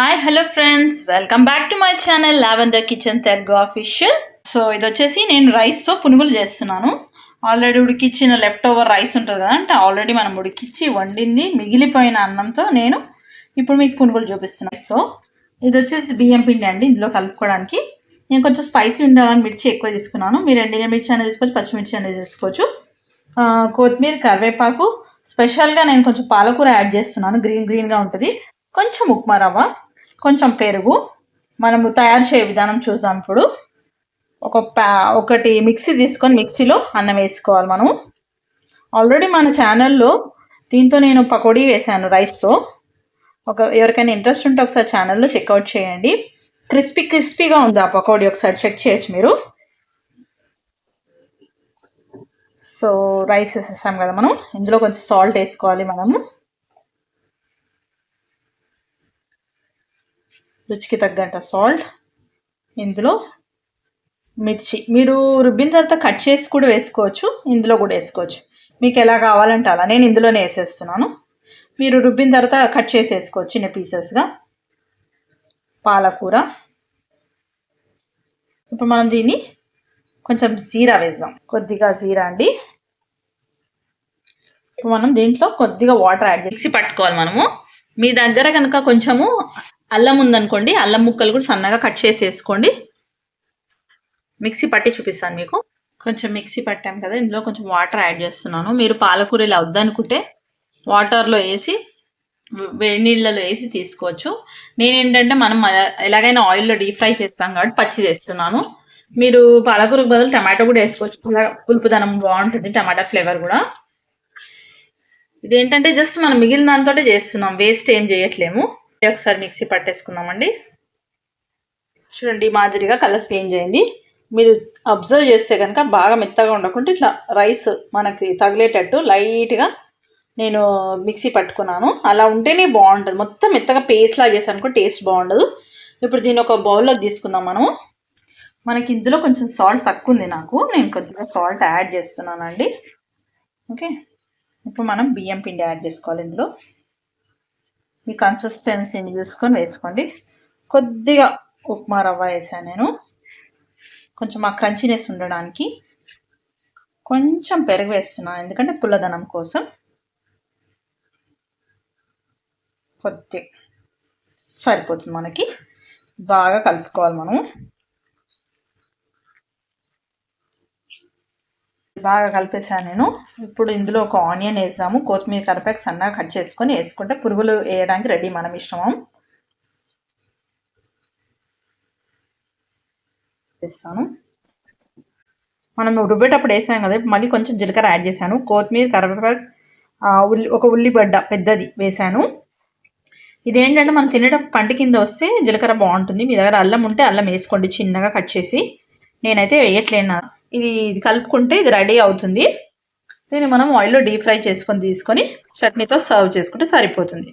Hi hello friends welcome back to my channel Lavender Kitchen Telugu official so ఇది వచ్చేసి నేను రైస్తో పునుగులు చేస్తున్నాను. ఆల్రెడీ ఉడికిచ్చిన లెఫ్ట్ ఓవర్ రైస్ ఉంటుంది కదా అంటే ఆల్రెడీ మనం ఉడికిచ్చి వండింది మిగిలిపోయిన అన్నంతో నేను ఇప్పుడు మీకు పునుగులు చూపిస్తున్నాను. సో ఇది వచ్చేసి బియ్యం పిండి అండి ఇందులో కలుపుకోవడానికి. నేను కొంచెం స్పైసీ ఉండాలని మిర్చి ఎక్కువ తీసుకున్నాను. మీరు ఎండిన మిర్చి అనేది తీసుకోవచ్చు పచ్చిమిర్చి అనేది తీసుకోవచ్చు. కొత్తిమీర కరివేపాకు. స్పెషల్గా నేను కొంచెం పాలకూర యాడ్ చేస్తున్నాను గ్రీన్ గ్రీన్గా ఉంటుంది. కొంచెం ఉప్మా రవ్వ. కొంచెం పెరుగు. మనము తయారు చేయ విధానం చూద్దాం ఇప్పుడు. ఒక ప్యా ఒకటి మిక్సీ తీసుకొని మిక్సీలో అన్నం వేసుకోవాలి మనం ఆల్రెడీ మన ఛానల్లో దీంతో నేను పకోడీ వేశాను రైస్తో. ఒక ఎవరికైనా ఇంట్రెస్ట్ ఉంటే ఒకసారి ఛానల్లో చెక్అవుట్ చేయండి. క్రిస్పీ క్రిస్పీగా ఉంది ఆ పకోడీ ఒకసారి చెక్ చేయొచ్చు మీరు. సో రైస్ వేసేసాం కదా మనం. ఇందులో కొంచెం సాల్ట్ వేసుకోవాలి మనము. రుచికి తగ్గంట సాల్ట్ ఇందులో మిర్చి. మీరు రుబ్బిన తర్వాత కట్ చేసి కూడా వేసుకోవచ్చు ఇందులో కూడా వేసుకోవచ్చు. మీకు ఎలా కావాలంటే అలా. నేను ఇందులోనే వేసేస్తున్నాను. మీరు రుబ్బిన తర్వాత కట్ చేసి వేసుకోవచ్చు చిన్న పీసెస్గా పాలకూర. ఇప్పుడు మనం దీన్ని కొంచెం జీరా వేద్దాం. కొద్దిగా జీరా అండి. ఇప్పుడు మనం దీంట్లో కొద్దిగా వాటర్ యాడ్ చేసి పట్టుకోవాలి మనము. మీ దగ్గర కనుక కొంచెము అల్లం ఉందనుకోండి అల్లం ముక్కలు కూడా సన్నగా కట్ చేసి వేసుకోండి మిక్సీ పట్టి చూపిస్తాను మీకు. కొంచెం మిక్సీ పట్టాను కదా ఇందులో కొంచెం వాటర్ యాడ్ చేస్తున్నాను. మీరు పాలకూర ఇలా వద్దనుకుంటే వాటర్లో వేసి వేడి నీళ్ళలో వేసి తీసుకోవచ్చు. నేనేంటంటే మనం ఎలాగైనా ఆయిల్లో డీప్ ఫ్రై చేస్తాం కాబట్టి పచ్చి చేస్తున్నాను. మీరు పాలకూరకు బదులు టమాటో కూడా వేసుకోవచ్చు. పులుపుదనం బాగుంటుంది టమాటా ఫ్లేవర్ కూడా. ఇదేంటంటే జస్ట్ మనం మిగిలిన దాంతో చేస్తున్నాం. వేస్ట్ ఏం చేయట్లేము. ఒకసారి మిక్సీ పట్టేసుకుందామండి. చూడండి మాదిరిగా కలర్ చేంజ్ అయింది. మీరు అబ్జర్వ్ చేస్తే కనుక బాగా మెత్తగా ఉండకుండా ఇట్లా రైస్ మనకి తగిలేటట్టు లైట్గా నేను మిక్సీ పట్టుకున్నాను. అలా ఉంటేనే బాగుంటుంది. మొత్తం మెత్తగా పేస్ట్ లాగా చేశాను టేస్ట్ బాగుండదు. ఇప్పుడు దీన్ని ఒక బౌల్లోకి తీసుకుందాం మనం మనకి ఇందులో కొంచెం సాల్ట్ తక్కువ ఉంది నాకు. నేను కొద్దిగా సాల్ట్ యాడ్ చేస్తున్నానండి. ఓకే? ఇప్పుడు మనం బియ్యం పిండి యాడ్ చేసుకోవాలి ఇందులో. మీ కన్సిస్టెన్సీని చూసుకొని వేసుకోండి. కొద్దిగా ఉప్మా రవ్వ వేసాను నేను. కొంచెం ఆ క్రంచినెస్ ఉండడానికి కొంచెం పెరుగు వేస్తున్నాను ఎందుకంటే పుల్లదనం కోసం. కొద్ది సరిపోతుంది మనకి. బాగా కలుపుకోవాలి మనం. బాగా కలిపేసాను నేను. ఇప్పుడు ఇందులో ఒక ఆనియన్ వేసాము. కొత్తిమీర కరిపాకు సన్నగా కట్ చేసుకొని వేసుకుంటే పురుగులు వేయడానికి రెడీ మనం ఇష్టమం. వేస్తాను. మనం రుబ్బేటప్పుడు వేసాం కదా మళ్ళీ కొంచెం జీలకర్ర యాడ్ చేశాను. కొత్తిమీర కరివేపాకు ఉల్లి ఒక ఉల్లిగడ్డ పెద్దది వేశాను ఇదేంటంటే మనం తినేటప్పుడు పంట కింద వస్తే జీలకర్ర బాగుంటుంది. మీ దగ్గర అల్లం ఉంటే అల్లం వేసుకోండి చిన్నగా కట్ చేసి. నేనైతే వేయట్లేను. ఇది ఇది కలుపుకుంటే ఇది రెడీ అవుతుంది. దీన్ని మనం ఆయిల్లో డీప్ ఫ్రై చేసుకొని తీసుకొని చట్నీతో సర్వ్ చేసుకుంటే సరిపోతుంది.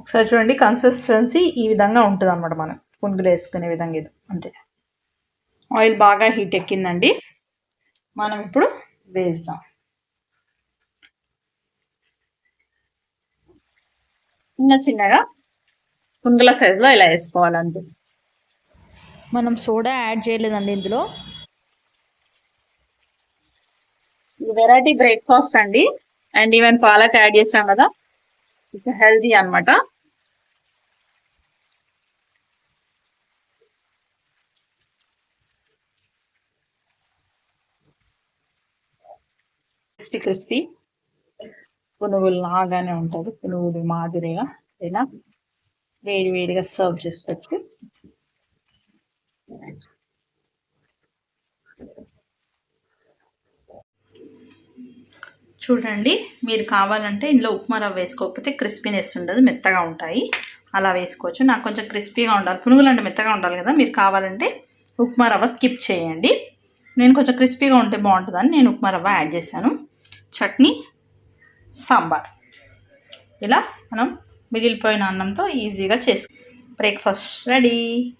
ఒకసారి చూడండి కన్సిస్టెన్సీ ఈ విధంగా ఉంటుంది అనమాట మనం. పునుగులు వేసుకునే విధంగా ఇది అంతే. ఆయిల్ బాగా హీట్ ఎక్కిందండి. మనం ఇప్పుడు వేస్తాం. చిన్న చిన్నగా పునుగుల సైజులో ఇలా వేసుకోవాలండి మనం సోడా యాడ్ చేయలేదండి ఇందులో ఇది వెరైటీ బ్రేక్ఫాస్ట్ అండి. అండ్ ఈవెన్ పాలక్ యాడ్ చేసాం కదా. ఇట్స్ హెల్దీ అన్నమాట. Crispy crispy. పునుగులు లాగానే ఉంటుంది. పునుగులు మాదిరిగా ఇలా వేడి వేడిగా సర్వ్ చేసుకోవచ్చు చూడండి మీరు కావాలంటే ఇందులో ఉప్మా రవ్వ వేసుకోకపోతే క్రిస్పీనెస్ ఉండదు మెత్తగా ఉంటాయి. అలా వేసుకోవచ్చు. నాకు కొంచెం క్రిస్పీగా ఉండాలి. పునుగులు అంటే మెత్తగా ఉండాలి కదా. మీరు కావాలంటే ఉప్మా రవ్వ స్కిప్ చేయండి. నేను కొంచెం క్రిస్పీగా ఉంటే బాగుంటుందని నేను ఉప్మా రవ్వ యాడ్ చేశాను. చట్నీ సాంబార్. ఇలా మనం మిగిలిపోయిన అన్నంతో ఈజీగా చేసుకో బ్రేక్ఫాస్ట్ రెడీ.